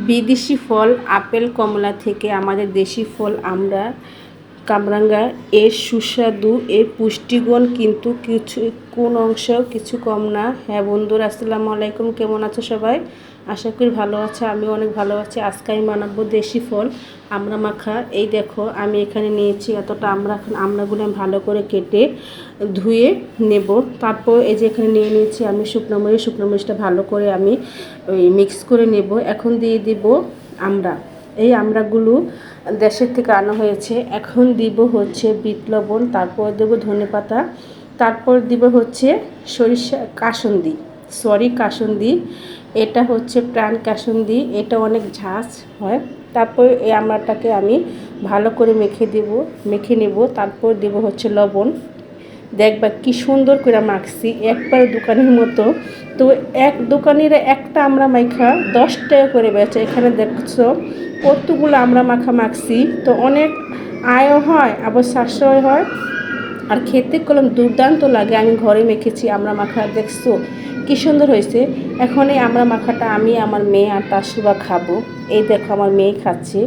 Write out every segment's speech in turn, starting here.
বিদেশি ফল আপেল কমলা থেকে আমাদের দেশি ফল আমরা কামরাঙ্গা, এর সুস্বাদু, এর পুষ্টিগুণ কিন্তু কিছু, কোন অংশ কিছু কম না। হ্যাঁ বন্ধুরা, আসসালামু আলাইকুম, কেমন আছো সবাই? আশা করি ভালো আছে আমি অনেক ভালো আছি। আজকে আমি বানাবো দেশি ফল আমরা মাখা। এই দেখো, আমি এখানে নিয়েছি এতটা আমরা আমরাগুলো আমি ভালো করে কেটে ধুয়ে নেব। তারপর এই যে এখানে নিয়ে নিয়েছি আমি শুকনো মরিচ, শুকনো মরিচটা ভালো করে আমি ওই মিক্স করে নেব। এখন দিয়ে দিব আমরা এই আমড়াগুলো দেশের থেকে আনা হয়েছে। এখন দিব হচ্ছে বিট লবণ, তারপর দেবো ধনে পাতা, তারপর দিব হচ্ছে সরিষা কাসন্দি। সরি কাসন্দি। এটা হচ্ছে প্রাণ কাসন্দি, এটা অনেক ঝাঁজ হয়। তারপর এই আমড়াটাকে আমি ভালো করে মেখে দেব, মেখে নেব, তারপর দেব হচ্ছে লবণ। দেখবা কি সুন্দর করে মাখছি, একবার দোকানের মতো। তো এক দোকানের একটা আমরা মাখা দশ টাকা করে বেচে, এখানে দেখছ কতগুলো আমরা মাখা মাখছি। তো অনেক আয়ও হয়, আবার সাশ্রয় হয়। আর খেতে কলম দুর্দান্ত লাগে, আমি ঘরে মেখেছি আমরা মাখা, দেখছ কী সুন্দর হয়েছে। এখন এই আমরা মাখাটা আমি, আমার মেয়ে আর তার সুবা খাব। এই দেখো আমার মেয়ে খাচ্ছে,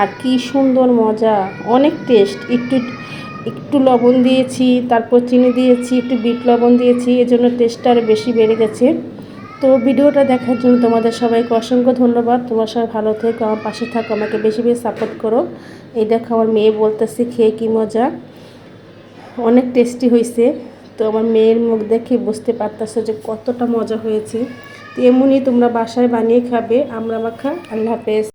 আর কি সুন্দর মজা, অনেক টেস্ট। একটু একটু লবণ দিয়েছি, তারপর চিনি দিয়েছি, একটু বিট লবণ দিয়েছি, এজন্য টেস্টটা আরও বেশি বেড়ে গেছে। তো ভিডিওটা দেখার জন্য তোমাদের সবাইকে অসংখ্য ধন্যবাদ। তোমার সবাই ভালো থেকো, আমার পাশে থাকো, আমাকে বেশি বেশি সাপোর্ট করো। এই দেখো আমার মেয়ে বলতেছে, খেয়ে কী মজা? অনেক টেস্টি হয়েছে তো আমার মেয়ের মুখ দেখে বুঝতে পারতেছো যে কতটা মজা হয়েছে। তো এমনই তোমরা বাসায় বানিয়ে খাবে, আমরা মাখা, আল্লাহ হাফেজ।